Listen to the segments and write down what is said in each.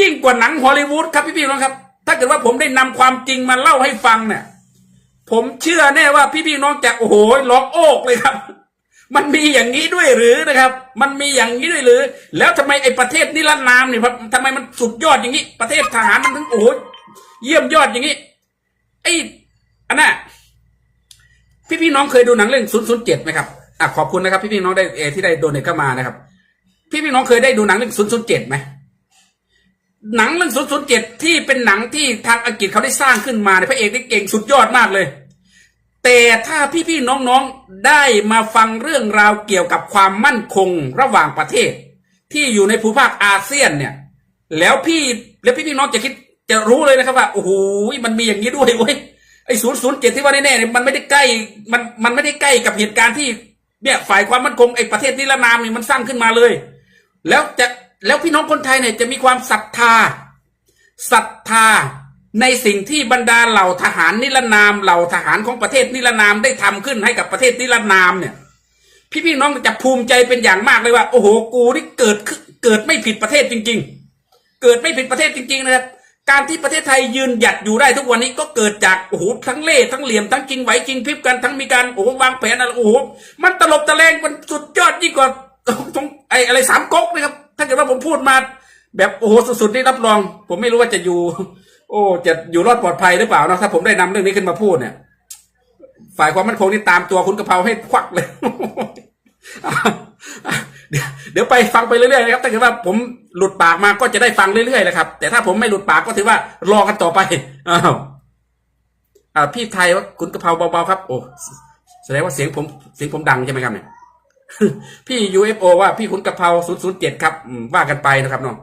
ยิ่งกว่าหนังฮอลลีวูดครับพี่พี่น้องครับ ถ้าเกิดว่าผมได้นำความจริงมาเล่าให้ฟังเนี่ย ผมเชื่อแน่ว่าพี่พี่น้องจะโอ้โหร้องโอกเลยครับ มันมีอย่างนี้ด้วยหรือนะครับ มันมีอย่างนี้ด้วยหรือ แล้วทำไมไอ้ประเทศนิรนามเนี่ยทำไมมันสุดยอดอย่างนี้ ประเทศทหารมันถึงโอ้โหเยี่ยมยอดอย่างนี้ไอ้อันน่ะพี่พี่น้องเคยดูหนังเรื่องศูนย์ศูนย์เจ็ดไหมครับอะขอบคุณนะครับ พี่พี่น้องได้เอที่ได้โดเนทเข้ามานะครับ พี่พี่น้องเคยได้ดูหนังเรื่องศูนย์ศูนย์เจ็ดไหม หนังเรื่องศูนย์ศูนย์เจ็ดที่เป็นหนังที่ทางอังกฤษเขาได้สร้างขึ้นมาเนี่ยพระเอกได้เก่งสุดยอดมากเลย แต่ถ้าพี่พี่ๆน้องๆได้มาฟังเรื่องราวเกี่ยวกับความมั่นคงระหว่างประเทศ ที่อยู่ในภูมิภาคอาเซียนเนี่ย แล้วพี่แล้วพี่พี่ๆน้องจะคิดจะรู้เลยนะครับว่าโอ้โหมันมีอย่างนี้ด้วยเว้ยไอ้ศูนย์ศูนย์เจ็ดที่ว่าแน่ๆเนี่ยมันไม่ได้ใกล้มันมันไม่ได้ใกล้กับเหตุการณ์ที่เนี่ยฝ่ายความมั่นคงไอ้ประเทศนิรนามเนี่ยมันสร้างขึ้นมาเลย แล้วจะ แล้วพี่น้องคนไทยเนี่ยจะมีความศรัทธาศรัทธาในสิ่งที่บรรดาเหล่าทหารนิรนามเหล่าทหารของประเทศนิรนามได้ทำขึ้นให้กับประเทศนิรนามเนี่ย พี่พี่น้องจะภูมิใจเป็นอย่างมากเลยว่า โอ้โหกูนี่เกิดเกิดไม่ผิดประเทศจริง ๆ เกิดไม่ผิดประเทศจริง ๆ นะครับการที่ประเทศไทยยืนหยัดอยู่ได้ทุกวันนี้ก็เกิดจากโอ้โหทั้งเล่ทั้งเหลี่ยมทั้งจริงไหวจริงพริบกันทั้งมีการโอ้โหวางแผนอะไรโอ้โหมันตลบตะแลงมันสุดยอดยิ่งกว่าตรงไอ้อะไรสามก๊กนะครับ ถ้าเกิดว่าผมพูดมา แบบโอ้โหสุดๆนี่รับรอง ผมไม่รู้ว่าจะอยู่ โอ้จะอยู่รอดปลอดภัยหรือเปล่านะถ้าผมได้นำเรื่องนี้ขึ้นมาพูดเนี่ย ฝ่ายความมั่นคงนี่ตามตัวคุณกะเพราให้ควักเลยเดี๋ยวไปฟังไปเรื่อยๆนะครับถ้าเกิดว่าผมหลุดปากมาก็จะได้ฟังเรื่อยๆเลยครับ แต่ถ้าผมไม่หลุดปากก็ถือว่ารอกันต่อไปอ้าวอ่าพี่ไทยว่าคุณกะเพราเบาๆครับ โอ้แสดงว่าเสียงผมเสียงผมดังใช่ไหมครับเนี่ย พี่ UFO ว่าพี่คุณกะเพรา007ครับว่ากันไปนะครับน้อง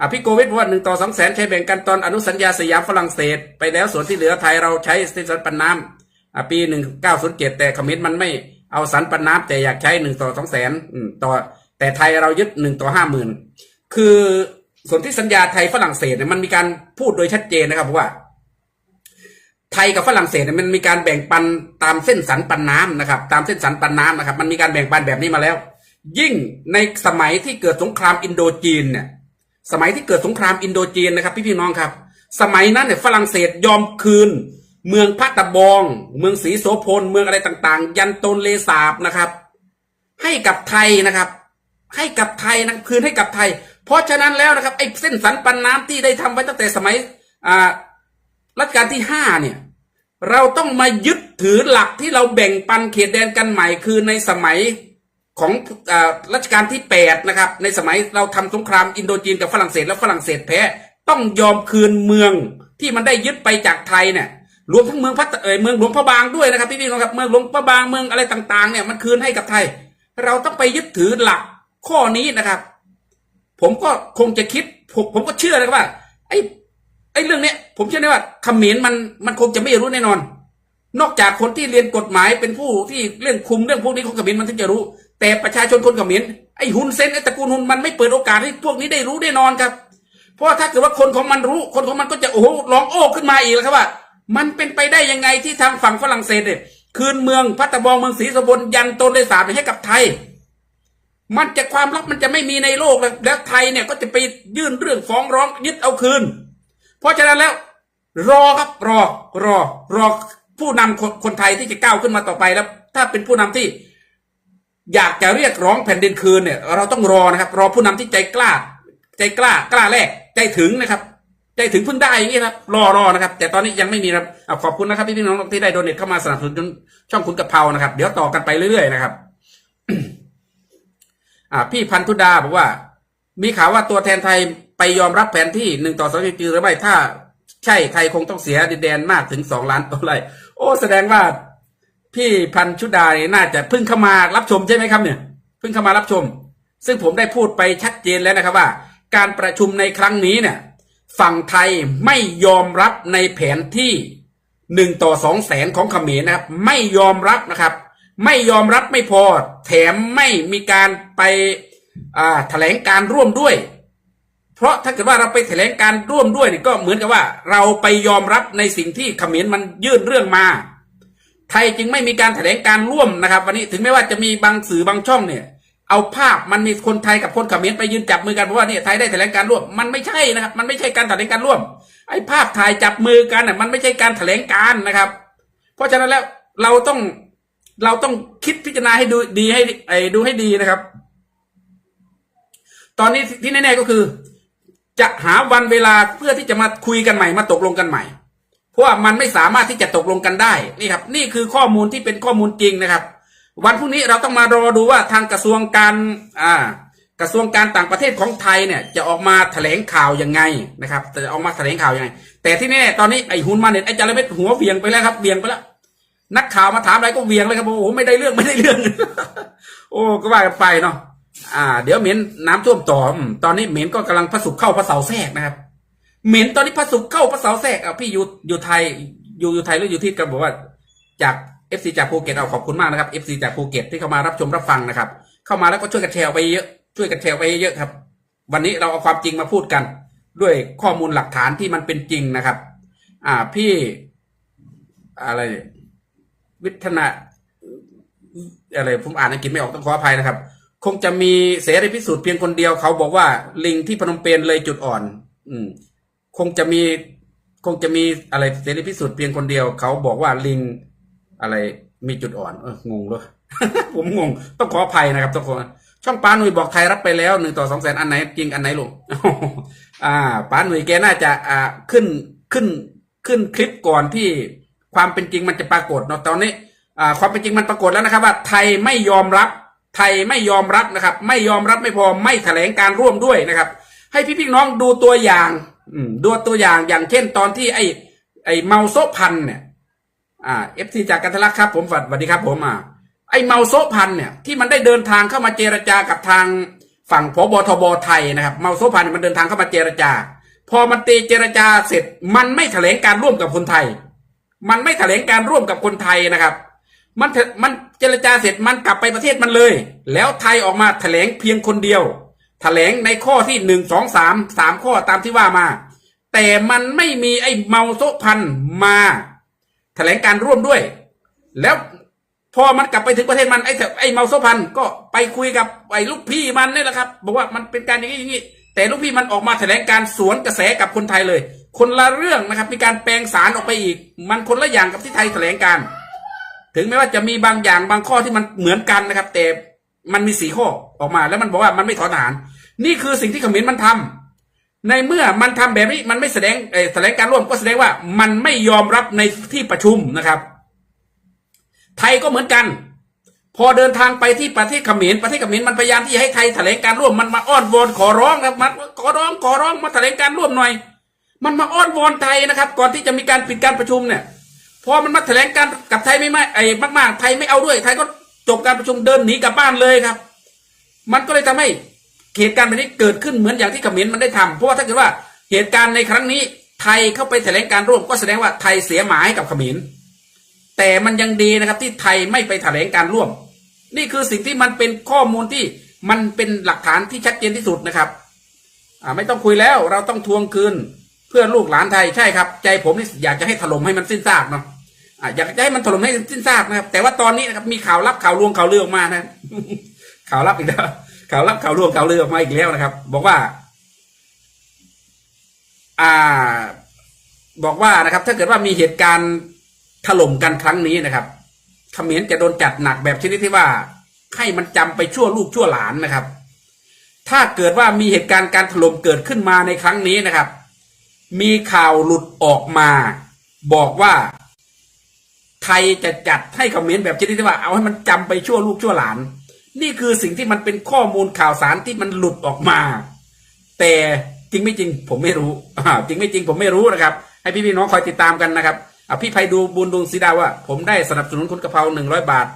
อะพี่โกวิทว่าหนึ่งต่อสองแสนใช้แบ่งกันตอนอนุสัญญาสยามฝรั่งเศส ไปแล้วส่วนที่เหลือไทยเราใช้สิสันปันน้ำอะปีหนึ่งเก้าศูนย์เจ็ดแต่คอมมนต์มันไม่เอาสันปันน้ำแต่อยากใช้หนึ่งต่อสองแสนต่อ แต่ไทยเรายึดหนึ่งต่อห้าหมื่นคือส่วนที่สัญญาไทยฝรั่งเศสเนี่ยมันมีการพูดโดยชัดเจนนะครับว่า ไทยกับฝรั่งเศสเนี่ยมันมีการแบ่งปันตามเส้นสันปันน้ำนะครับ ตามเส้นสันปันน้ำนะครับ มันมีการแบ่งปันแบบนี้มาแล้ว ยิ่งในสมัยที่เกิดสงครามอินโดจีนเนี่ย สมัยที่เกิดสงครามอินโดจีนนะครับ พี่พี่น้องครับ สมัยนั้นเนี่ยฝรั่งเศสยอมคืน เมืองพัตตบอง เมืองศรีโสพลเมืองอะไรต่างๆ ยันโตนเลสาบนะครับ ให้กับไทยนะครับ ให้กับไทยนะคืนให้กับไทย เพราะฉะนั้นแล้วนะครับไอ้เส้นสันปันน้ำที่ได้ทำไว้ตั้งแต่สมัยอ่า รัชกาลที่ห้าเนี่ยเราต้องมายึดถือหลักที่เราแบ่งปันเขตแดนกันใหม่คือในสมัยของรัชกาลที่แปดนะครับในสมัยเราทำสงครามอินโดจีนกับฝรั่งเศสแล้วฝรั่งเศสแพ้ต้องยอมคืนเมืองที่มันได้ยึดไปจากไทยเนี่ยรวมทั้งเมืองพัทเอยเมืองหลวงพระบางด้วยนะครับพี่ๆนะครับเมืองหลวงพระบางเมืองอะไรต่างๆเนี่ยมันคืนให้กับไทย เราต้องไปยึดถือหลักข้อนี้นะครับ ผมก็คงจะคิดผมผมก็เชื่อนะครับว่าไอ้ อ้เรื่องเนี้ยผมเชื่อได้ว่าเขมรมันมันคงจะไม่รู้แน่นอน นอกจากคนที่เรียนกฎหมายเป็นผู้ที่เรื่องคุมเรื่องพวกนี้ของเขมรมันถึงจะรู้ แต่ประชาชนคนเขมรไอ้ฮุนเซนไอ้ตระกูลฮุนมันไม่เปิดโอกาสให้พวกนี้ได้รู้แน่นอนครับ เพราะถ้าเกิดว่าคนของมันรู้ คนของมันก็จะโอ้โหร้องโอ้ขึ้นมาอีกแล้วครับว่า มันเป็นไปได้ยังไงที่ทางฝั่งฝรั่งเศสเนี่ยคืนเมืองพัตตะบองเมืองศรีสบลยันตนเลยสาบให้กับไทย มันจะความลับมันจะไม่มีในโลกเลยแล้วไทยเนี่ยก็จะไปยื่นเรื่องฟ้องร้องยึดเอาคืน เพราะฉะนั้นแล้ว รอครับรอรอ รอผู้นำคนคนไทยที่จะก้าวขึ้นมาต่อไปแล้ว ถ้าเป็นผู้นำที่ อยากจะเรียกร้องแผ่นดินคืนเนี่ย เราต้องรอนะครับ รอผู้นำที่ใจกล้า ใจกล้ากล้าแลกใจถึงนะครับ ใจถึงเพิ่งได้อย่างนี้ครับรอรอนะครับ แต่ตอนนี้ยังไม่มีครับอขอบคุณนะครับพี่พี่น้องที่ได้โดเนทเข้ามาสนับสนุนช่องคุณกะเพรานะครับ เดี๋ยวต่อกันไปเรื่อยๆนะครับอ่าพี่พันธุดาบอกว่า มีข่าวว่าตัวแทนไทย ไปยอมรับแผนที่หนึ่งต่อสองจริงหรือไม่ถ้า ใช่ไทยคงต้องเสียดินแดนมากถึงสองล้านตัวไรโอ้แสดงว่าพี่พันธุดาเนี่ยน่าจะเพิ่งเข้ามารับชมใช่ไหมครับเนี่ยเพิ่งเข้ามารับชม ซึ่งผมได้พูดไปชัดเจนแล้วนะครับว่า การประชุมในครั้งนี้เนี่ยฝั่งไทยไม่ยอมรับในแผนที่หนึ่งต่อสองแสนของเขมรนะครับ ไม่ยอมรับนะครับ ไม่ยอมรับไม่พอ แถมไม่มีการไปแถลงการร่วมด้วย เพราะถ้าเกิดว่าเราไปแถลงการร่วมด้วยนี่ก็เหมือนกับว่า เราไปยอมรับในสิ่งที่เขมรมันยื่นเรื่องมา ไทยจึงไม่มีการแถลงการร่วมนะครับ วันนี้ถึงแม้ว่าจะมีบางสื่อบางช่องเนี่ย เอาภาพมันมีคนไทยกับคนเขมรไปยืนจับมือกันเพราะว่าเนี่ยไทยได้แถลงการร่วมมันไม่ใช่นะครับ มันไม่ใช่การแถลงการร่วม ไอ้ภาพถ่ายจับมือกันน่ะมันไม่ใช่การแถลงการนะครับ เพราะฉะนั้นแล้วเราต้องเราต้องคิดพิจารณาให้ดูดีให้ไอ้ดูให้ดีนะครับ ตอนนี้ที่แน่ๆก็คือ จะหาวันเวลาเพื่อที่จะมาคุยกันใหม่มาตกลงกันใหม่ เพราะว่ามันไม่สามารถที่จะตกลงกันได้นี่ครับ นี่คือข้อมูลที่เป็นข้อมูลจริงนะครับ วันพรุ่งนี้เราต้องมารอดูว่าทางกระทรวงการอ่ากระทรวงการต่างประเทศของไทยเนี่ยจะออกมาแถลงข่าวยังไงนะครับจะออกมาแถลงข่าวยังไง แต่ที่แน่ตอนนี้ไอ้หุนมาเนี่ยไอ้จารเม็ดหัวเวียงไปแล้วครับเวียงไปแล้วนักข่าวมาถามอะไรก็เวียงเลยครับโอ้โหไม่ได้เรื่องไม่ได้เรื่อง โอ้ก็ว่ากันไปเนาะ อ่า เดี๋ยวเหม็นน้ำท่วมต่อตอนนี้เหม็นก็กำลังพระสุขเข้าพระเสาแทรกนะครับ เหม็นตอนนี้พระสุขเข้าพระเสาแทรกอะพี่อยู่อยู่ไทยอยู่อยู่ไทยหรืออยู่ที่กันบอกว่า จากเอฟซีจากภูเก็ตเอาขอบคุณมากนะครับเอฟซีจากภูเก็ตที่เข้ามารับชมรับฟังนะครับ เข้ามาแล้วก็ช่วยกันแชร์ไปเยอะช่วยกันแชร์ไปเยอะครับ วันนี้เราเอาความจริงมาพูดกัน ด้วยข้อมูลหลักฐานที่มันเป็นจริงนะครับ อ่าพี่อะไรเนี่ยวิทนาอะไรผมอ่านอังกฤษไม่ออกต้องขออภัยนะครับ คงจะมีเสรีพิสูจน์เพียงคนเดียวเขาบอกว่า ลิงที่พนมเปญเลยจุดอ่อน อืม คงจะมี คงจะมีอะไรเสรีพิสูจน์เพียงคนเดียว เขาบอกว่าลิงอะไรมีจุดอ่อน เอองงเลยผมงง ต้องขออภัยนะครับทุกคนช่องป้าหนุ่ยบอกไทยรับไปแล้วหนึ่งต่อสองแสนอันไหนจริงอันไหนลงอ่าป้าหนุ่ยแกน่าจะอ่าขึ้นขึ้นขึ้นคลิปก่อนที่ความเป็นจริงมันจะปรากฏเนาะตอนนี้ อ่า ความเป็นจริงมันปรากฏแล้วนะครับ ว่าไทยไม่ยอมรับ ไทยไม่ยอมรับนะครับ ไม่ยอมรับไม่พอไม่แถลงการร่วมด้วยนะครับ ให้พี่พี่น้องดูตัวอย่างอืดูตัวอย่างอย่างเช่นตอนที่ไอ้ไอ้เมาโซพันเนี่ยอ่าเอฟซีจากกันทลักครับผมสวัสดีครับผมอ่าไอ้เมาโซพันเนี่ยที่มันได้เดินทางเข้ามาเจรจากับทางฝั่งพบทบไทยนะครับเมาโซพันมันเดินทางเข้ามาเจรจา พอมันตีเจรจาเสร็จ มันไม่แถลงการร่วมกับคนไทย มันไม่แถลงการร่วมกับคนไทยนะครับ มันเถมันเจรจาเสร็จมันกลับไปประเทศมันเลย แล้วไทยออกมาแถลงเพียงคนเดียว แถลงในข้อที่หนึ่งสองสามสามข้อตามที่ว่ามา แต่มันไม่มีไอ้เมาโซพันมา แถลงการร่วมด้วย แล้วพอมันกลับไปถึงประเทศมันไอ้ไอ้เมาโซพันก็ไปคุยกับไอ้ลูกพี่มันนี่แหละครับ บอกว่ามันเป็นการอย่างนี้อย่างนี้แต่ลูกพี่มันออกมาแถลงการสวนกระแสกับคนไทยเลย คนละเรื่องนะครับมีการแปลงสารออกไปอีก มันคนละอย่างกับที่ไทยแถลงการ ถึงแม้ว่าจะมีบางอย่างบางข้อที่มันเหมือนกันนะครับ แต่มันมีสี่ข้อออกมา แล้วมันบอกว่ามันไม่ถอนทหารนี่คือสิ่งที่เขมรมันทำในเมื่อมันทำแบบนี้มันไม่แสดงแถลงการร่วมก็แสดงว่ามันไม่ยอมรับในที่ประชุมนะครับ ไทยก็เหมือนกัน พอเดินทางไปที่ประเทศเขมรประเทศเขมรมันพยายามที่จะให้ไทยแถลงการร่วมมันมาอ้อนวอนขอร้องนะครับมันขอร้องขอร้องมาแถลงการร่วมหน่อย มันมาอ้อนวอนไทยนะครับ ก่อนที่จะมีการปิดการประชุมเนี่ย พอมันมาแถลงการกับไทยไม่ไม่ไอ้มากๆไทยไม่เอาด้วยไทยก็จบการประชุมเดินหนีกลับบ้านเลยครับ มันก็เลยทำให้เหตุการณ์แบบนี้เกิดขึ้นเหมือนอย่างที่เขมรมันได้ทำเพราะว่าถ้าเกิดว่าเหตุการณ์ในครั้งนี้ไทยเข้าไปแถลงการร่วมก็แสดงว่าไทยเสียหมายกับเขมรแต่มันยังดีนะครับที่ไทยไม่ไปแถลงการร่วม นี่คือสิ่งที่มันเป็นข้อมูลที่มันเป็นหลักฐานที่ชัดเจนที่สุดนะครับอ่าไม่ต้องคุยแล้วเราต้องทวงคืน เพื่อลูกหลานไทยใช่ครับ ใจผมนี่อยากจะให้ถล่มให้มันสิ้นซากเนาะ อ่าอยากจะให้มันถล่มให้สิ้นซากนะครับ แต่ว่าตอนนี้นะครับมีข่าวลับข่าวลวงข่าวลือออกมานะข่าวลับอีกแล้วข่าวลับข่าวลวงข่าวลือออกมาอีกแล้วนะครับ บอกว่า อ่า บอกว่านะครับ ถ้าเกิดว่ามีเหตุการณ์ถล่มกันครั้งนี้นะครับเขมรจะโดนจัดหนักแบบชนิดที่ว่าให้มันจำไปชั่วลูกชั่วหลานนะครับ ถ้าเกิดว่ามีเหตุการณ์การถล่มเกิดขึ้นมาในครั้งนี้นะครับ มีข่าวหลุดออกมา บอกว่า ไทยจะจัดให้เขมรแบบชนิดที่ว่าเอาให้มันจำไปชั่วลูกชั่วหลาน นี่คือสิ่งที่มันเป็นข้อมูลข่าวสารที่มันหลุดออกมา แต่จริงไม่จริงผมไม่รู้จริงไม่จริงผมไม่รู้นะครับ ให้พี่พี่น้องคอยติดตามกันนะครับอพี่ไพดูบุญดวงศรีดาว่า ผมได้สนับสนุนคุณกะเพราหนึ่งร้อยบาท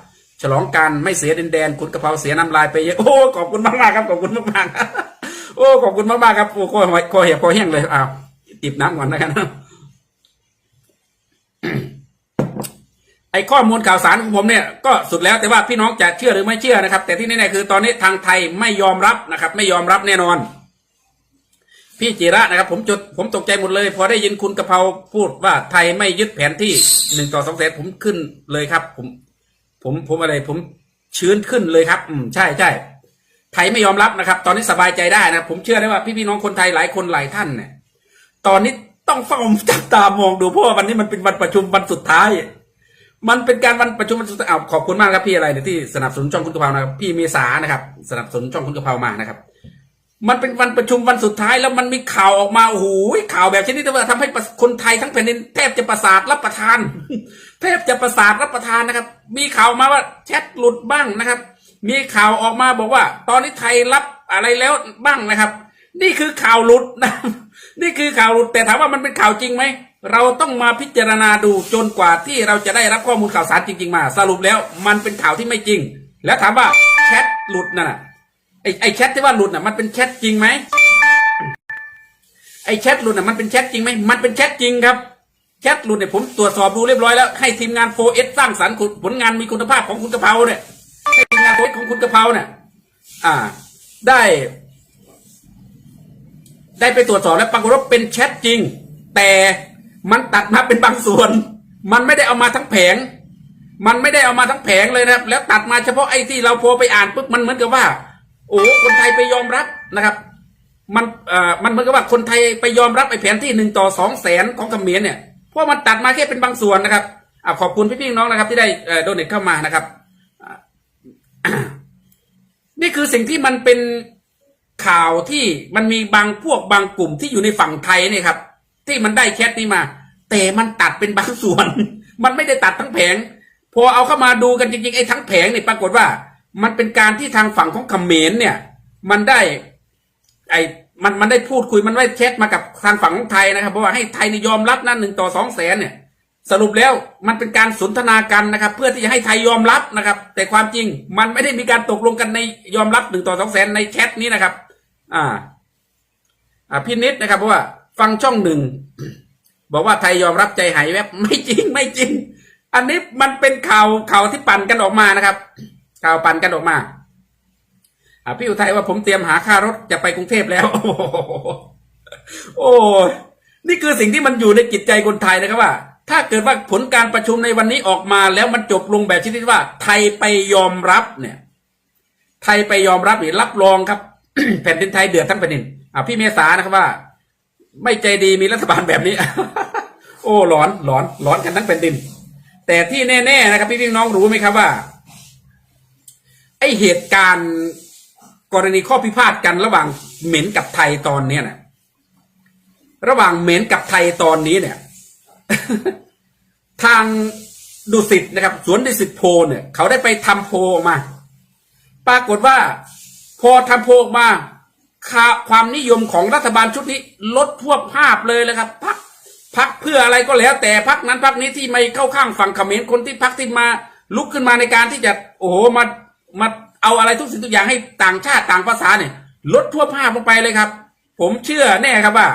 ฉลองการไม่เสียดินแดนคุณกะเพราเสียน้ำลายไปเยอะโอ้ขอบคุณมากมากครับขอบคุณมากมากโอ้ขอบคุณมากมากครับโอ้คอยคอเหี่ยวคอแห้งเลยอ้าวติบน้ำก่อนนะครับ ไอ้ข้อมูลข่าวสารของผมเนี่ยก็สุดแล้วแต่ว่าพี่น้องจะเชื่อหรือไม่เชื่อนะครับ แต่ที่แน่ๆคือตอนนี้ทางไทยไม่ยอมรับนะครับ ไม่ยอมรับแน่นอน พี่จิระนะครับ ผมจดผมตกใจหมดเลย พอได้ยินคุณกระเพราพูดว่าไทยไม่ยึดแผนที่หนึ่งต่อสองแสนผมขึ้นเลยครับ ผม ผมผมอะไร ผมชื้นขึ้นเลยครับ อืมใช่ใช่ไทยไม่ยอมรับนะครับ ตอนนี้สบายใจได้นะผมเชื่อได้ว่าพี่ๆน้องคนไทยหลายคนหลายท่านเนี่ยตอนนี้ต้องเฝ้าจับตามองดูเพราะว่าวันนี้มันเป็นวันประชุมวันสุดท้าย มันเป็นการวันประชุมวันสุดท้ายอ้าวขอบคุณมากครับพี่อะไรเนี่ยที่สนับสนุนช่องคุณกะเพรานะครับพี่เมษานะครับ สนับสนุนช่องคุณกะเพรามานะครับ มันเป็นวันประชุมวันสุดท้ายแล้วมันมีข่าวออกมาโอ้โหข่าวแบบชนิดที่ว่าทำให้คนไทยทั้งแผ่นดินแทบจะประสาทรับประทาน แทบจะประสาทรับประทานนะครับ มีข่าวมาว่าแชทหลุดบ้างนะครับ มีข่าวออกมาบอกว่า ตอนนี้ไทยรับอะไรแล้วบ้างนะครับ นี่คือข่าวหลุดนะ นี่คือข่าวหลุดแต่ถามว่ามันเป็นข่าวจริงไหม เราต้องมาพิจารณาดูจนกว่าที่เราจะได้รับข้อมูลข่าวสารจริง ๆ มา สรุปแล้วมันเป็นข่าวที่ไม่จริง แล้วถามว่าแชทหลุดน่ะไอไอแชทที่ว่าหลุดน่ะมันเป็นแชทจริงไหมไอแชทหลุดน่ะมันเป็นแชทจริงไหมมันเป็นแชทจริงครับแชทหลุดเนี่ยผมตรวจสอบดูเรียบร้อยแล้วให้ทีมงานโฟเอสสร้างสรรค์ผลงานมีคุณภาพของคุณกะเพราเนี่ยให้ทีมงานโฟเอสของคุณกะเพราเนี่ยอ่า ได้ ได้ไปตรวจสอบแล้วปรากฏว่าเป็นแชทจริง แต่ มันตัดมาเป็นบางส่วน มันไม่ได้เอามาทั้งแผง มันไม่ได้เอามาทั้งแผงเลยนะครับ แล้วตัดมาเฉพาะไอ้ที่เราพอไปอ่านปุ๊บมันเหมือนกับว่า โอ้คนไทยไปยอมรับนะครับ มันเอ่อมันเหมือนกับว่าคนไทยไปยอมรับไอ้แผนที่หนึ่งต่อสองแสนของเขมรเนี่ยเพราะมันตัดมาแค่เป็นบางส่วนนะครับอ่าขอบคุณพี่ๆน้องนะครับ ที่ได้โดเนทเข้ามานะครับ นี่คือสิ่งที่มันเป็นข่าวที่มันมีบางพวกบางกลุ่มที่อยู่ในฝั่งไทยเนี่ยครับ ที่มันได้แชทนี้มา แต่มันตัดเป็นบางส่วน มันไม่ได้ตัดทั้งแผง พอเอาเข้ามาดูกันจริงๆไอ้ทั้งแผงเนี่ยปรากฏว่า มันเป็นการที่ทางฝั่งของเขมรเนี่ย มันได้ ไอ้มันมันได้พูดคุยมันได้แชทมากับทางฝั่งของไทยนะครับเพราะว่าให้ไทยนี่ยอมรับนั่นหนึ่งต่อสองแสนเนี่ย สรุปแล้วมันเป็นการสนทนากันนะครับ เพื่อที่จะให้ไทยยอมรับนะครับ แต่ความจริงมันไม่ได้มีการตกลงกันในยอมรับหนึ่งต่อสองแสนในแชทนี้นะครับ อ่า อ่าพี่นิดนะครับเพราะว่า ฟังช่องหนึ่ง บอกว่าไทยยอมรับใจหายแวบไม่จริงไม่จริง อันนี้มันเป็นข่าวข่าวที่ปั่นกันออกมานะครับ ข่าวปั่นกันออกมาอ่าพี่อุทัยว่าผมเตรียมหาค่ารถจะไปกรุงเทพแล้ว โอ้โหโอ้นี่คือสิ่งที่มันอยู่ในจิตใจคนไทยนะครับว่า ถ้าเกิดว่าผลการประชุมในวันนี้ออกมาแล้วมันจบลงแบบชนิดว่า ไทยไปยอมรับเนี่ย ไทยไปยอมรับนี่รับรองครับ แผ่นดินไทยเดือดทั้งแผ่นดินอ่าพี่เมษานะครับว่า ไม่ใจดีมีรัฐบาลแบบนี้ โอ้หลอนหลอนหลอนกันทั้งแผ่นดิน แต่ที่แน่ ๆ นะครับ พี่พี่น้องรู้ไหมครับว่า ไอเหตุการณ์กรณีข้อพิพาทกันระหว่างเหม็นกับไทยตอนเนี้ยนะระหว่างเหม็นกับไทยตอนนี้เนี่ย ทางดุสิตนะครับ สวนดุสิตโพเนี่ย เขาได้ไปทำโพออกมา ปรากฏว่า พอทำโพออกมา ความนิยมของรัฐบาลชุดนี้ลดทั่วภาพเลยเลยครับพักพักเพื่ออะไรก็แล้ว แต่พักนั้นพักนี้ที่ไม่เข้าข้างฝั่งเขมรคนที่พักที่มาลุกขึ้นมาในการที่จะโอ้โหมามาเอาอะไรทุกสิ่งทุกอย่างให้ต่างชาติต่างภาษาเนี่ยลดทั่วภาพลงไปเลยครับ ผมเชื่อแน่ครับว่า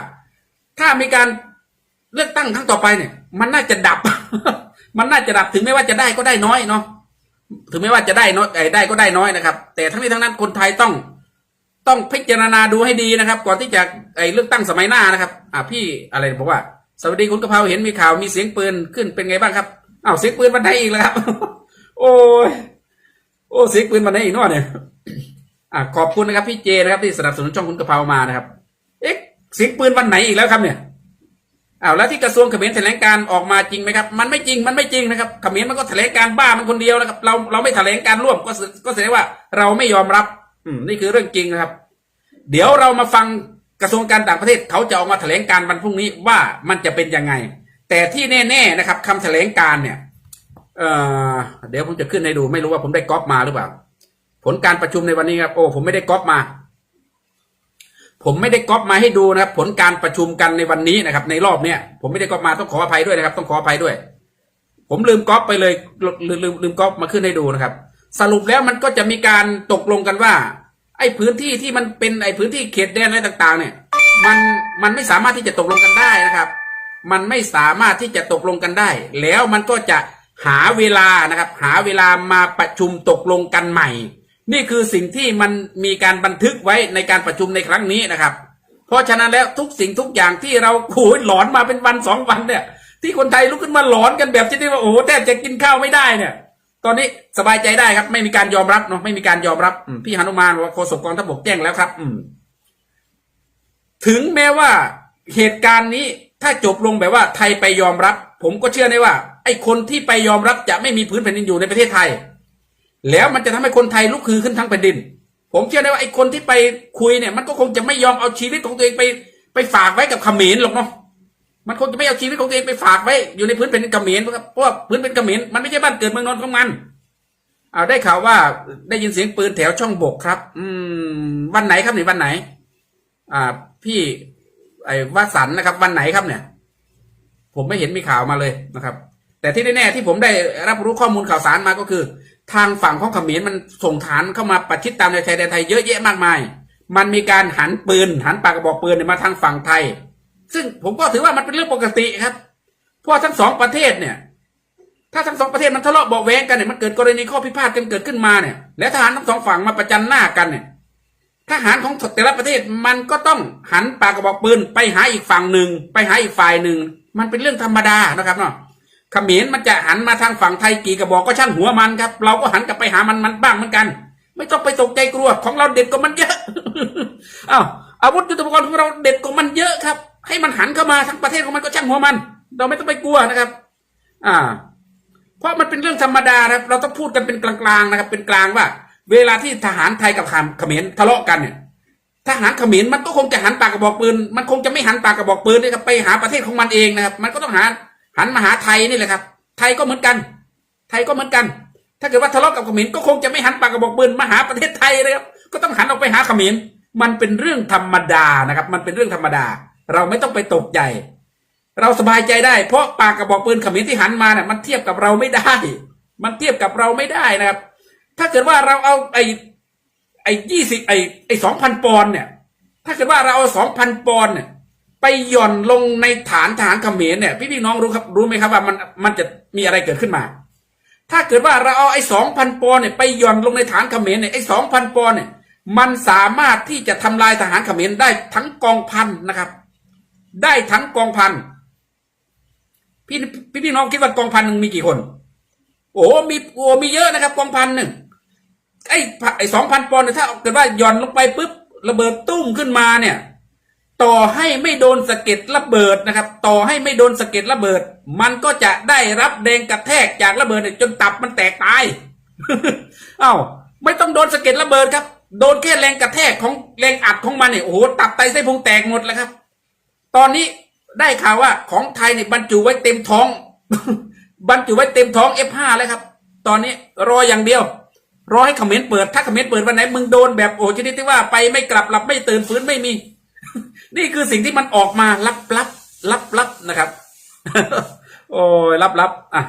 ถ้ามีการเลือกตั้งครั้งต่อไปเนี่ย มันน่าจะดับ มันน่าจะดับถึงแม้ว่าจะได้ก็ได้น้อยเนาะถึงแม้ว่าจะได้น้อยเอ่อได้ก็ได้น้อยนะครับ แต่ทั้งนี้ทั้งนั้นคนไทยต้อง ต้องพิจารณาดูให้ดีนะครับ ก่อนที่จะไอ้เลือกตั้งสมัยหน้านะครับ อ่าพี่อะไรบอกว่า สวัสดีคุณกะเพราเห็นมีข่าวมีเสียงปืนขึ้นเป็นไงบ้างครับอ้าวเสียงปืนวันไหนอีกแล้วครับ โอ้ยโอ้เสียงปืนวันไหนอีกนาะเนี่ยอ่าขอบคุณนะครับพี่เจนะครับที่สนับสนุนช่องคุณกะเพรามานะครับ เอ๊ะเสียงปืนวันไหนอีกแล้วครับเนี่ยอ้าวแล้วที่กระทรวงเขมรแถลงการออกมาจริงไหมครับ มันไม่จริงมันไม่จริงนะครับเขมรมันก็แถลงการบ้ามันคนเดียวนะครับ เราเราไม่แถลงการร่วมก็ก็แสดงว่าเราไม่ยอมรับ อืมนี่คือเรื่องจริงนะครับ เดี๋ยวเรามาฟังกระทรวงการต่างประเทศเขาจะออกมาแถลงการวันพรุ่งนี้ว่ามันจะเป็นยังไง แต่ที่แน่ๆนะครับคำแถลงการเนี่ยเอ่อเดี๋ยวผมจะขึ้นให้ดู ไม่รู้ว่าผมได้ก๊อปมาหรือเปล่า ผลการประชุมในวันนี้ครับโอ้ผมไม่ได้ก๊อปมา ผมไม่ได้ก๊อปมาให้ดูนะครับ ผลการประชุมกันในวันนี้นะครับ ในรอบเนี้ยผมไม่ได้ก๊อปมาต้องขออภัยด้วยนะครับ ต้องขออภัยด้วย ผมลืมก๊อปไปเลยลืมลืมลืมก๊อปมาขึ้นให้ดูนะครับ สรุปแล้วมันก็จะมีการตกลงกันว่า ไอ้พื้นที่ที่มันเป็นไอ้พื้นที่เขตแดนอะไรต่าง ๆ เนี่ย มันมันไม่สามารถที่จะตกลงกันได้นะครับ มันไม่สามารถที่จะตกลงกันได้ แล้วมันก็จะหาเวลานะครับ หาเวลามาประชุมตกลงกันใหม่ นี่คือสิ่งที่มันมีการบันทึกไว้ในการประชุมในครั้งนี้นะครับ เพราะฉะนั้นแล้วทุกสิ่งทุกอย่างที่เราโอ้ยหลอนมาเป็นวันสองวันเนี่ย ที่คนไทยลุกขึ้นมาหลอนกันแบบชนิดว่าโอ้โหแทบจะกินข้าวไม่ได้เนี่ย ตอนนี้สบายใจได้ครับ ไม่มีการยอมรับเนาะไม่มีการยอมรับอืมพี่หนุมานบอกว่าโฆษกกองทัพบกแจ้งแล้วครับ อืม ถึงแม้ว่าเหตุการณ์นี้ถ้าจบลงแบบว่าไทยไปยอมรับ ผมก็เชื่อได้ว่า ไอ้คนที่ไปยอมรับจะไม่มีพื้นแผ่นดินอยู่ในประเทศไทย แล้วมันจะทำให้คนไทยลุกฮือขึ้นทั้งแผ่นดิน ผมเชื่อได้ว่าไอ้คนที่ไปคุยเนี่ย มันก็คงจะไม่ยอมเอาชีวิตของตัวเองไป ไปฝากไว้กับเขมรหรอกเนาะ มันคงจะไม่เอาชีวิตของตัวเองไปฝากไว้ อยู่ในพื้นแผ่นดินเขมรครับเพราะว่าพื้นเป็นเขมรมันไม่ใช่บ้านเกิดเมืองนอนของมันเอาได้ข่าวว่าได้ยินเสียงปืนแถวช่องบกครับ อืม วันไหนครับนี่วันไหน อ่า พี่ไอ้วสันนะครับ วันไหนครับเนี่ย ผมไม่เห็นมีข่าวมาเลยนะครับ แต่ที่แน่ๆที่ผมได้รับรู้ข้อมูลข่าวสารมาก็คือ ทางฝั่งของเขมรมันส่งฐานเข้ามาประชิดตามแนชายแดนไทยเยอะแยะมากมาย มันมีการหันปืนหันปากกระบอกปืนมาทางฝั่งไทย ซึ่งผมก็ถือว่ามันเป็นเรื่องปกติครับเพราะทั้งสองประเทศเนี่ย ถ้าทั้งสองประเทศมันทะเลาะเบาแวงกันเนี่ยมันเกิดกรณีข้อพิพาทกันเกิดขึ้นมาเนี่ย และทหารทั้งสองฝั่งมาประจันหน้ากันเนี่ยทหารของแต่ละประเทศมันก็ต้องหันปากกระบอกปืนไปหาอีกฝั่งหนึ่งไปหาอีกฝ่ายหนึ่งมันเป็นเรื่องธรรมดานะครับเนาะเขมรมันจะหันมาทางฝั่งไทยกี่กระบอกก็ช่างหัวมันครับ เราก็หันกลับไปหามันมันบ้างเหมือนกัน ไม่ต้องไปตกใจกลัวของเราเด็ดกว่ามันเยอะอ้าวอาวุธยุทโธปกรณ์ของเราเด็ดกว่ามันเยอะครับ ให้มันหันเข้ามาทั้งประเทศของมันก็ช่างหัวมัน เราไม่ต้องไปกลัวนะครับ อ่า เพราะมันเป็นเรื่องธรรมดานะครับ เราต้องพูดกันเป็นกลางๆนะครับ เป็นกลางว่า เวลาที่ทหารไทยกับเขมรทะเลาะกันเนี่ยทหารเขมรมันก็คงจะหันปากกระบอกปืน มันคงจะไม่หันปากกระบอกปืนนะครับไปหาประเทศของมันเองนะครับ มันก็ต้องหาหันมาหาไทยนี่แหละครับ ไทยก็เหมือนกัน ไทยก็เหมือนกัน ถ้าเกิดว่าทะเลาะกับเขมรก็คงจะไม่หันปากกระบอกปืนมาหาประเทศไทยเลยครับ ก็ต้องหันออกไปหาเขมร มันเป็นเรื่องธรรมดานะครับ มันเป็นเรื่องธรรมดา เราไม่ต้องไปตกใจ เราสบายใจได้ เพราะปากกระบอกปืนเขมรที่หันมาเนี่ยมันเทียบกับเราไม่ได้ มันเทียบกับเราไม่ได้นะครับ ถ้าเกิดว่าเราเอาไอ้ไอ้ยี่สิบไอ้ไอ้สองพันปอนด์เนี่ย ถ้าเกิดว่าเราเอาสองพันปอนด์เนี่ยไปหย่อนลงในฐานทหารเขมรเนี่ย พี่พี่น้องรู้ครับรู้ไหมครับว่ามันมันจะมีอะไรเกิดขึ้นมา ถ้าเกิดว่าเราเอาไอ้สองพันปอนด์เนี่ยไปหย่อนลงในฐานเขมรเนี่ยไอ้สองพันปอนด์เนี่ยมันสามารถที่จะทำลายทหารเขมรได้ทั้งกองพันนะครับ ได้ทั้งกองพันพี่พี่พี่น้องคิดว่ากองพันหนึ่งมีกี่คน โอ้มีโอ้มีเยอะนะครับ กองพันหนึ่งไอ้ไอ้สองพันปอนด์ถ้าเกิดว่าหย่อนลงไปปุ๊บระเบิดตุ้มขึ้นมาเนี่ย ต่อให้ไม่โดนสะเก็ดระเบิดนะครับ ต่อให้ไม่โดนสะเก็ดระเบิด มันก็จะได้รับแรงกระแทกจากระเบิดจนตับมันแตกตายเอ้าไม่ต้องโดนสะเก็ดระเบิดครับ โดนแค่แรงกระแทกของแรงอัดของมันเนี่ยโอ้โหตับไตไส้พุงแตกหมดแล้วครับ ตอนนี้ได้ข่าวว่าของไทยเนี่ยบรรจุไว้เต็มท้อง บรรจุไว้เต็มท้อง F5 แล้วครับ ตอนนี้รออย่างเดียว รอให้คอมเมนต์เปิด ถ้าคอมเมนต์เปิดวันไหนมึงโดนแบบโอ้ชนิดที่ว่าไปไม่กลับหลับไม่ตื่นฟื้นไม่มี นี่คือสิ่งที่มันออกมาลับลับลับลับๆนะครับ โอ้ยลับลับๆอะ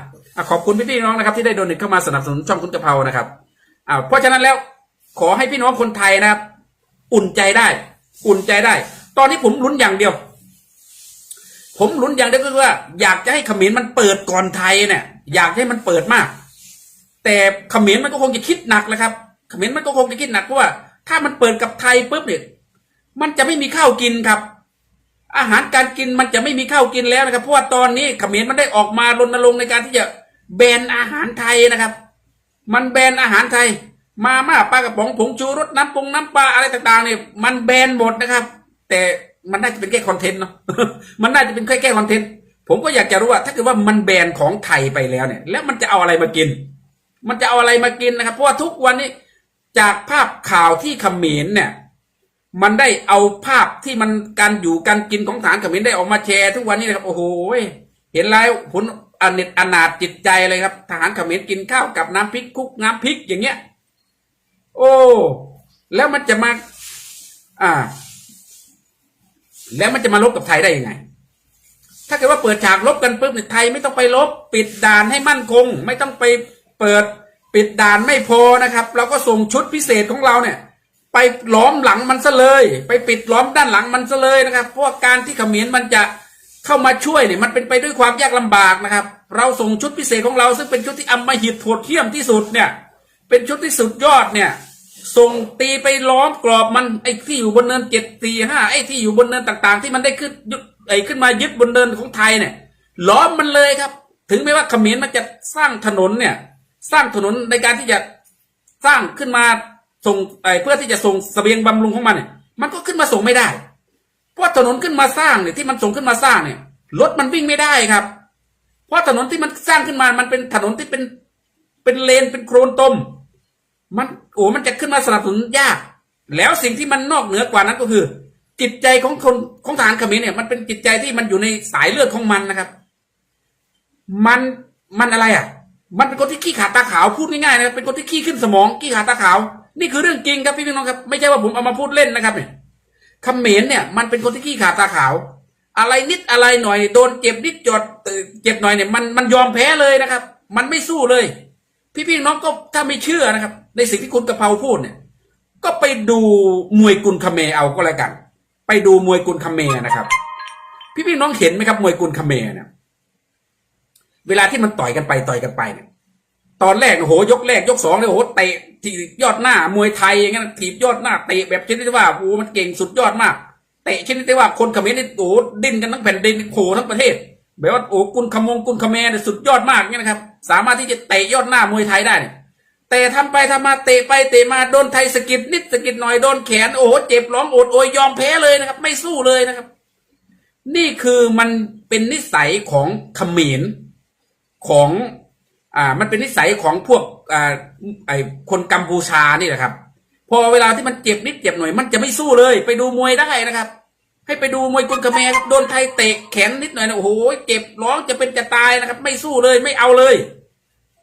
ขอบคุณพี่น้องนะครับ ที่ได้โดนเข้ามาสนับสนุนช่องคุณกะเพรานะครับอ่าเพราะฉะนั้นแล้วขอให้พี่น้องคนไทยนะครับ อุ่นใจได้ อุ่นใจได้ ตอนนี้ผมลุ้นอย่างเดียว ผมลุ้นอย่างเดียวก็คือว่า อยากจะให้เขมรมันเปิดก่อนไทยเนี่ย อยากให้มันเปิดมาก แต่เขมรมันก็คงจะคิดหนักแหละครับเขมรมันก็คงจะคิดหนักเพราะว่า ถ้ามันเปิดกับไทยปุ๊บเนี่ยมันจะไม่มีข้าวกินครับ อาหารการกินมันจะไม่มีข้าวกินแล้วนะครับ เพราะว่าตอนนี้เขมรมันได้ออกมารณรงค์ในการที่จะแบนอาหารไทยนะครับ มันแบนอาหารไทย มาม่าปลากระป๋องผงชูรสน้ำปรุงน้ำปลาอะไรต่างๆเนี่ยมันแบนหมดนะครับ แต่ มันน่าจะเป็นแค่คอนเทนต์เนาะมันน่าจะเป็นแค่แค่คอนเทนต์ผมก็อยากจะรู้ว่า ถ้าเกิดว่ามันแบนของไทยไปแล้วเนี่ย แล้วมันจะเอาอะไรมากิน มันจะเอาอะไรมากินนะครับ เพราะว่าทุกวันนี้จากภาพข่าวที่ขมรเนี่ย มันได้เอาภาพที่มันการอยู่การกินของทหารเขมรได้ออกมาแชร์ทุกวันนี้นะครับโอ้โหเห็นแล้วผลอเนตอนาถจิตใจเลยครับทหารเขมรกินข้าวกับน้ำพริกคลุกน้ำพริกอย่างเงี้ย โอ้ แล้วมันจะมา อ่า แล้วมันจะมาลบกับไทยได้ยังไง ถ้าเกิดว่าเปิดฉากลบกันปุ๊บเนี่ยไทยไม่ต้องไปลบ ปิดด่านให้มั่นคง ไม่ต้องไปเปิดปิดด่านไม่พอนะครับ เราก็ส่งชุดพิเศษของเราเนี่ย ไปล้อมหลังมันซะเลย ไปปิดล้อมด้านหลังมันซะเลยนะครับ เพราะการที่เขมรมันจะเข้ามาช่วยเนี่ยมันเป็นไปด้วยความยากลำบากนะครับ เราส่งชุดพิเศษของเราซึ่งเป็นชุดที่อำมหิตโหดเหี้ยมที่สุดเนี่ย เป็นชุดที่สุดยอดเนี่ย ส่งตีไปล้อมกรอบมันไอ้ที่อยู่บนเนินเจ็ดสี่ห้าไอ้ที่อยู่บนเนินต่าง ๆ ที่มันได้ขึ้นยึดไอ้ขึ้นมายึดบนเนินของไทยเนี่ยล้อมมันเลยครับ ถึงแม้ว่าเขมรมันจะสร้างถนนเนี่ย สร้างถนนในการที่จะสร้างขึ้นมาส่งเอ่อเพื่อที่จะส่งเสบียงบำรุงของมันเนี่ยมันก็ขึ้นมาส่งไม่ได้ เพราะถนนขึ้นมาสร้างเนี่ยที่มันส่งขึ้นมาสร้างเนี่ยรถมันวิ่งไม่ได้ครับ เพราะถนนที่มันสร้างขึ้นมามันเป็นถนนที่เป็นเป็นเลนเป็นโครนตม มันโอ้มันจะขึ้นมาสนับสนุนยาก แล้วสิ่งที่มันนอกเหนือกว่านั้นก็คือ จิตใจของคนของทหารเขมรเนี่ย มันเป็นจิตใจที่มันอยู่ในสายเลือดของมันนะครับ มันมันอะไรอะ มันเป็นคนที่ขี้ขาดตาขาวพูดง่ายๆนะครับเป็นคนที่ขี้ขึ้นสมองขี้ขาดตาขาว นี่คือเรื่องจริงครับพี่พี่น้องครับไม่ใช่ว่าผมเอามาพูดเล่นนะครับเนี่ยเขมรเนี่ยมันเป็นคนที่ขี้ขาดตาขาว อะไรนิดอะไรหน่อย โดนเจ็บนิดจอ่อเจ็บหน่อยเนี่ยมันมันยอมแพ้เลยนะครับ มันไม่สู้เลย พี่พี่น้องก็ถ้าไม่เชื่อนะครับ ในสิ่งที่คุณกะเพราพูดเนี่ย ก็ไปดูมวยกุนคาเมเอาก็แล้วกัน ไปดูมวยกุนคาเมนะครับ พี่พี่น้องเห็นไหมครับมวยกุนคาเมเนี่ยเวลาที่มันต่อยกันไปต่อยกันไปเนี่ยตอนแรกโอ้โหยกแรกยกสองเนี่ยโอ้โหเตะที่ยอดหน้ามวยไทยอย่างเงี้ยถีบยอดหน้าเตะแบบชนิดที่ว่าโอ้มันเก่งสุดยอดมากเตะชนิดที่ว่าคนเขมรนี่โอ้ดิ้นกันทั้งแผ่นดินโขทั้งประเทศ แบบว่าโอ้กุนขมงกุนคาเมนสุดยอดมากเนี่ยนะครับ สามารถที่จะเตะยอดหน้ามวยไทยได้เนี่ยแต่ทำไปทำมาเตะไปเตะมาโดนไทยสกิดนิดสกิดหน่อยโดนแขนโอ้โหเจ็บร้องโอดโอยยอมแพ้เลยนะครับ ไม่สู้เลยนะครับ นี่คือมันเป็นนิสัยของขมรของอ่ามันเป็นนิสัยของพวกอ่าไอคนกัมพูชานี่แหละครับ พอเวลาที่มันเจ็บนิดเจ็บหน่อยมันจะไม่สู้เลย ไปดูมวยได้นะครับ ให้ไปดูมวยกุนกระแมครับโดนไทยเตะแขนนิดหน่อยนะโอ้โหเจ็บร้องจะเป็นจะตายนะครับ ไม่สู้เลยไม่เอาเลย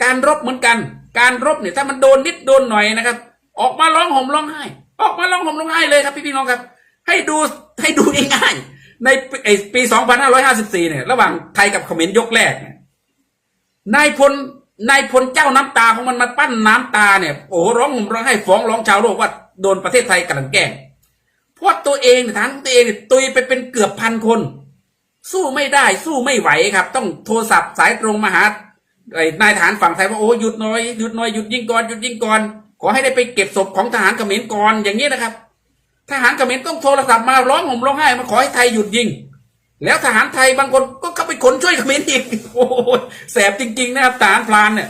การรบเหมือนกัน การรบเนี่ยถ้ามันโดนนิดโดนหน่อยนะครับ ออกมาร้องห่มร้องไห้ ออกมาร้องห่มร้องไห้เลยครับพี่พี่น้องครับ ให้ดูให้ดูง่ายๆในปีไอ้ปี2554 เนี่ย ระหว่างไทยกับเขมรยกแรกนายพลนายพลเจ้าน้ำตาของมันมาปั้นน้ำตาเนี่ยโอ้ร้องห่มร้องไห้ฟ้องร้องชาวโลกว่าโดนประเทศไทยกลั่นแกล้ง เองเนี่ยฐานของตัวเองตุยไปเป็นเกือบพันคน สู้ไม่ได้สู้ไม่ไหวครับ ต้องโทรศัพท์สายตรงมาหาไอ้นายทหารฝั่งไทยว่าโอ้หยุดหน่อยหยุดหน่อยหยุดยิงก่อนหยุดยิงก่อนขอให้ได้ไปเก็บศพของทหารเขมรก่อนอย่างนี้นะครับ ทหารเขมรต้องโทรศัพท์มาร้องห่มร้องไห้มาขอให้ไทยหยุดยิง แล้วทหารไทยบางคนก็เข้าไปขนช่วยเขมรอีกโอ้โหแสบจริง ๆ นะครับทหารพรานเนี่ย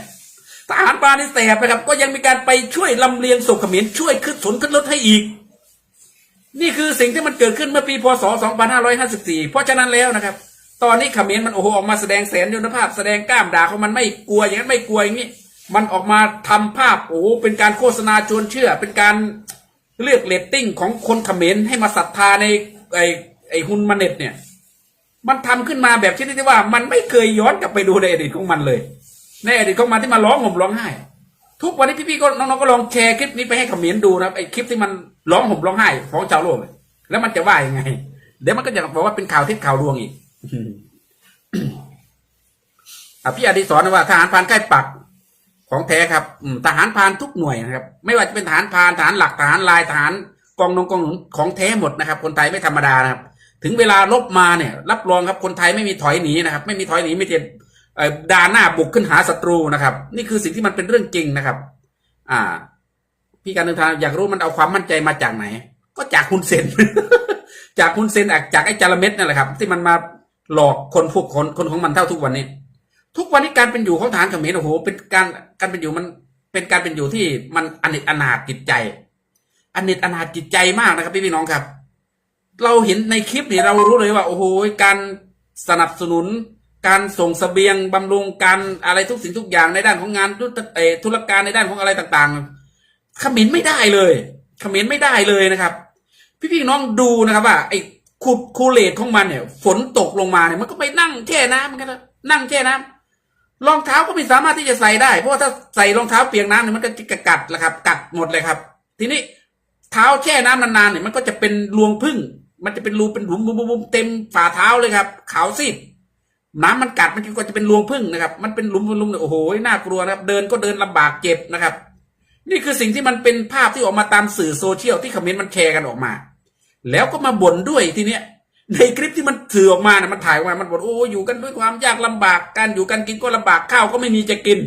ทหารพรานนี่แสบนะครับ ก็ยังมีการไปช่วยลำเลียงศพเขมรช่วยขึ้นสนขึ้นรถให้อีก นี่คือสิ่งที่มันเกิดขึ้นเมื่อปีพศ 2554 เพราะฉะนั้นแล้วนะครับ ตอนนี้ขมรมันโอ้โหออกมาแสดงแสนยนภาพ แสดงกล้ามด่าของมันไม่กลัวอย่างนั้นไม่กลัวอย่างนี้ มันออกมาทำภาพโอ้โหเป็นการโฆษณาชวนเชื่อ เป็นการเลือกเรตติ้งของคนขมรให้มาศรัทธาในไอ้ไอ้ฮุนมันเน็ตเนี่ย มันทำขึ้นมาแบบชนิดที่ว่า มันไม่เคยย้อนกลับไปดูในอดีตของมันเลย ในอดีตของมันที่มาร้องห่มร้องไห้ ทุกวันนี้พี่ๆก็น้องๆก็ลองแชร์คลิปนี้ไปให้เขมรดูนะครับไอ้คลิปที่มันร้องห่มร้องไห้ของชาวโลกแล้วมันจะว่ายังไง เดี๋ยวมันก็จะบอกว่าเป็นข่าวเท็จข่าวลวงอีกอพี่อดิศรนว่าทหารพานใกล้ปักของแท้ครับอืทหารพานทุกหน่วยนะครับ ไม่ว่าจะเป็นทหารพานทหารหลักทหารลายทหารกองนงกองหนุนของแท้หมดนะครับ คนไทยไม่ธรรมดานะครับ ถึงเวลาลบมาเนี่ย รับรองครับคนไทยไม่มีถอยหนีนะครับ ไม่มีถอยหนีไม่เจ็ ดาหน้าบุกขึ้นหาศัตรูนะครับ นี่คือสิ่งที่มันเป็นเรื่องจริงนะครับ อ่า พี่การเดินทางอยากรู้มันเอาความมั่นใจมาจากไหน ก็จากคุณเซน จากคุณเซนจากไอ้จารเม็ดนั่นแหละครับ ที่มันมาหลอกคนพวกคนคนของมันเท่าทุกวันนี้ ทุกวันนี้การเป็นอยู่ของทหารเขมรโอ้โหเป็นการการเป็นอยู่มันเป็นการเป็นอยู่ที่มันอนิจอนาถจิตใจอนิจอนาถจิตใจมากนะครับ พี่พี่น้องครับ เราเห็นในคลิปนี่เรารู้เลยว่า โอ้โหการสนับสนุน การส่งเสบียงบำรุงการอะไรทุกสิ่งทุกอย่างในด้านของงานธุรการในด้านของอะไรต่างๆขมรไม่ได้เลยขมรไม่ได้เลยนะครับ พี่พี่น้องดูนะครับว่าไอ้คูคูเลตของมันเนี่ย ฝนตกลงมาเนี่ยมันก็ไปนั่งแช่น้ำมือนกันนะนั่งแช่น้ำรองเท้าก็ไม่สามารถที่จะใส่ได้ เพราะว่าถ้าใส่รองเท้าเปียกน้ำเนี่ยมันก็จะกัดละครับ กัดหมดเลยครับ ทีนี้เท้าแช่น้ำนานๆเนี่ยมันก็จะเป็นรวงพึ่ง มันจะเป็นรูเป็นหลุมบุมเต็มฝ่าเท้าเลยครับ ขาวซีด น้ำมันกัดมันก็จะเป็นรวงพึ่งนะครับ มันเป็นหลุมเป็นหลุมเนี่ยโอ้โหน่ากลัวนะครับ เดินก็เดินลำบากเจ็บนะครับ นี่คือสิ่งที่มันเป็นภาพที่ออกมาตามสื่อโซเชียลที่คอมเมนต์มันแชร์กันออกมา แล้วก็มาบ่นด้วยทีเนี้ยในคลิปที่มันถือออกมานะมันถ่ายออกมา มันบ่นโอ้อยู่กันด้วยความยากลำบากการอยู่กันกินก็ลำบากข้าวก็ไม่มีจะกิน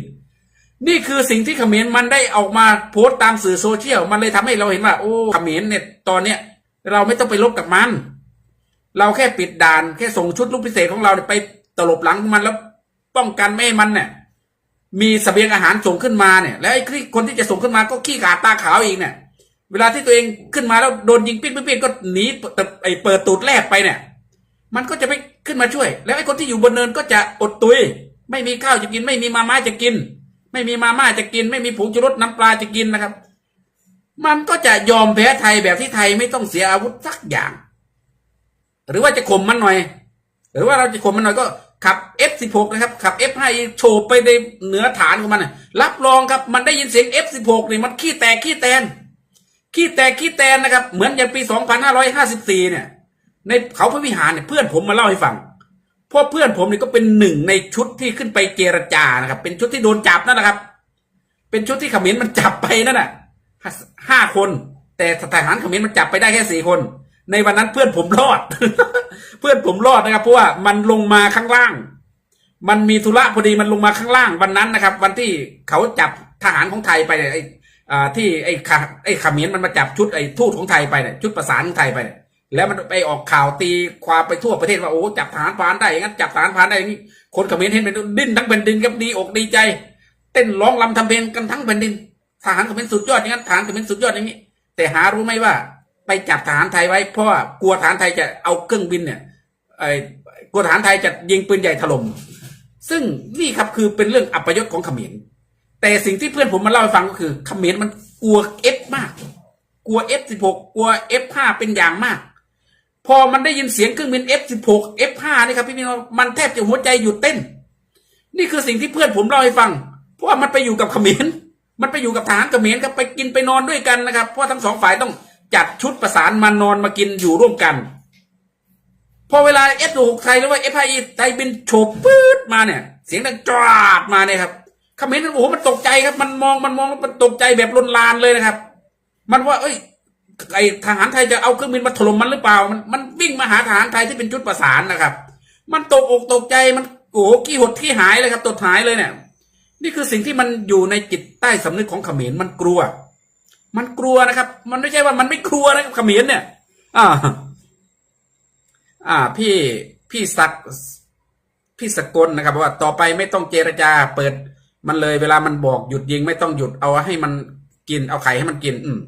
นี่คือสิ่งที่เขมรมันได้ออกมาโพสต์ตามสื่อโซเชียลมันเลยทำให้เราเห็นว่า โอ้เขมรเนี่ยตอนเนี้ย เราไม่ต้องไปลบกับมัน เราแค่ปิดด่านแค่ส่งชุดลูกพิเศษของเราไป ตลบหลังมันแล้วป้องกันไม่ให้มันเนี่ยมีสเสบียงอาหารส่งขึ้นมาเนี่ย แล้วไอ้คนที่จะส่งขึ้นมาก็ขี้ขาดตาขาวอีกเนี่ย เวลาที่ตัวเองขึ้นมาแล้วโดนยิงปิ้งปิ้งปิ้งก็หนีเปิดไอ้เปิดตูดแลบไปเนี่ย มันก็จะไม่ขึ้นมาช่วย แล้วไอ้คนที่อยู่บนเนินก็จะอดตุย ไม่มีข้าวจะกิน ไม่มีมาม่าจะกิน ไม่มีมาม่าจะกิน ไม่มีผงชูรสน้ำปลาจะกินนะครับ มันก็จะยอมแพ้ไทยแบบที่ไทยไม่ต้องเสียอาวุธสักอย่าง หรือว่าจะข่มมันหน่อย หรือว่าเราจะข่มมันหน่อยก็ ขับ F16 นะครับขับ F5 โฉบไปในเหนือฐานของมันรับรองครับมันได้ยินเสียง F16 นี่มันขี้แตกขี้แตน ขี้แตกขี้แตนนะครับ เหมือนอย่างปี 2554 เนี่ย ในเขาพระวิหารเนี่ยเพื่อนผมมาเล่าให้ฟังพราะเพื่อนผมเนี่ยก็เป็นหนึ่งในชุดที่ขึ้นไปเจรจานะครับ เป็นชุดที่โดนจับนั่นแหละครับ เป็นชุดที่ขมรมันจับไปนั่นน่ะห้าคน แต่ทหารขมรมันจับไปได้แค่สี่คน ในวันนั้นเพื่อนผมรอด เพื่อนผมรอดนะครับ เพราะว่ามันลงมาข้างล่าง มันมีธุระพอดีมันลงมาข้างล่างวันนั้นนะครับ วันที่เขาจับทหารของไทยไปไอ้ที่ไอ้ขะไอ้ขมรมันมาจับชุดไอ้ทูตของไทยไปเนี่ยชุดประสานของไทยไปเนี่ยแล้วมันไปออกข่าวตีความไปทั่วประเทศว่าโอ้จับทหารพรานได้อย่างนั้นจับทหารพรานได้อย่างนี้คนขมรเห็นเป็นดิ้นทั้งแผ่นดินครับดีอกดีใจ เต้นร้องรำทำเพลงกันทั้งแผ่นดินทหารขมรสุดยอดอย่างนั้นทหารขมรสุดยอดอย่างนี้ แต่หารู้ไหมว่าไปจับทหารไทยไว้เพราะกลัวทหารไทยจะเอาเครื่องบินเนี่ย ไอ้กลัวทหารไทยจะยิงปืนใหญ่ถล่มซึ่งนี่ครับคือเป็นเรื่องอัปยศของเขมรแต่สิ่งที่เพื่อนผมมาเล่าให้ฟังก็คือเขมรมันกลัวเอฟมาก กลัว F16 กกลัว F5 เป็นอย่างมาก พอมันได้ยินเสียงเครื่องบิน F16 F5 นี่ครับพี่พี่น้องมันแทบจะหัวใจหยุดเต้น นี่คือสิ่งที่เพื่อนผมเล่าให้ฟัง เพราะว่ามันไปอยู่กับเขมรมันไปอยู่กับทหารเขมรครับไปกินไปนอนด้วยกันนะครับ เพราะทั้งสองฝ่ายต้องจัดชุดประสานมานอนมากินอยู่ร่วมกัน พอเวลา F16 ไทยหรือว่า F5 ไทยบินโฉบปื๊ดมาเนี่ย เสียงดังจาดมาเนี่ยครับเขมรมันโอ้โหมันตกใจครับ มันมองมันมองมันตกใจแบบลนลานเลยนะครับ มันว่า เอ้ยไอทหารไทยจะเอาเครื่องบินมาถล่มมันหรือเปล่า มันมันวิ่งมาหาทหารไทยที่เป็นชุดประสานนะครับ มันตกอกตกใจมันโอ้โหขี้หดขี้หายเลยครับตดหายเลยเนี่ย นี่คือสิ่งที่มันอยู่ในจิตใต้สำนึกของเขมรมันกลัว มันกลัวนะครับ มันไม่ใช่ว่ามันไม่กลัวนะครับเขมรเนี่ย อ่า อ่าพี่พี่ศักพี่สกลนะครับว่าต่อไปไม่ต้องเจรจาเปิดมันเลยเวลามันบอกหยุดยิงไม่ต้องหยุดเอาให้มันกินเอาไข่ให้มันกิน อืม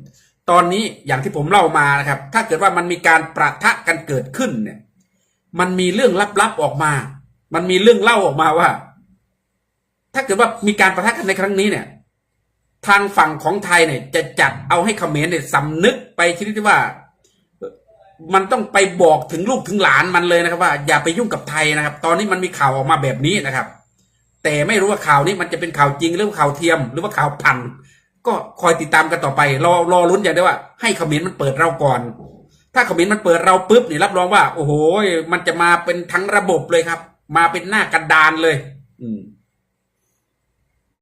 ตอนนี้อย่างที่ผมเล่ามานะครับ ถ้าเกิดว่ามันมีการประทะกันเกิดขึ้นเนี่ย มันมีเรื่องลับๆออกมา มันมีเรื่องเล่าออกมาว่า ถ้าเกิดว่ามีการประทะกันในครั้งนี้เนี่ย ทางฝั่งของไทยเนี่ย จะจัดเอาให้เขมรเนี่ยสำนึกไปชนิดที่ว่า มันต้องไปบอกถึงลูกถึงหลานมันเลยนะครับ ว่าอย่าไปยุ่งกับไทยนะครับ ตอนนี้มันมีข่าวออกมาแบบนี้นะครับ แต่ไม่รู้ว่าข่าวนี้มันจะเป็นข่าวจริงหรือข่าวเทียม หรือว่าข่าวพันก็คอยติดตามกันต่อไป รอรอลุ้นอย่างเดียวว่า ให้เขมรมันเปิดเราก่อน ถ้าเขมรมันเปิดเราปุ๊บนี่รับรองว่า โอ้โหมันจะมาเป็นทั้งระบบเลยครับ มาเป็นหน้ากระดานเลย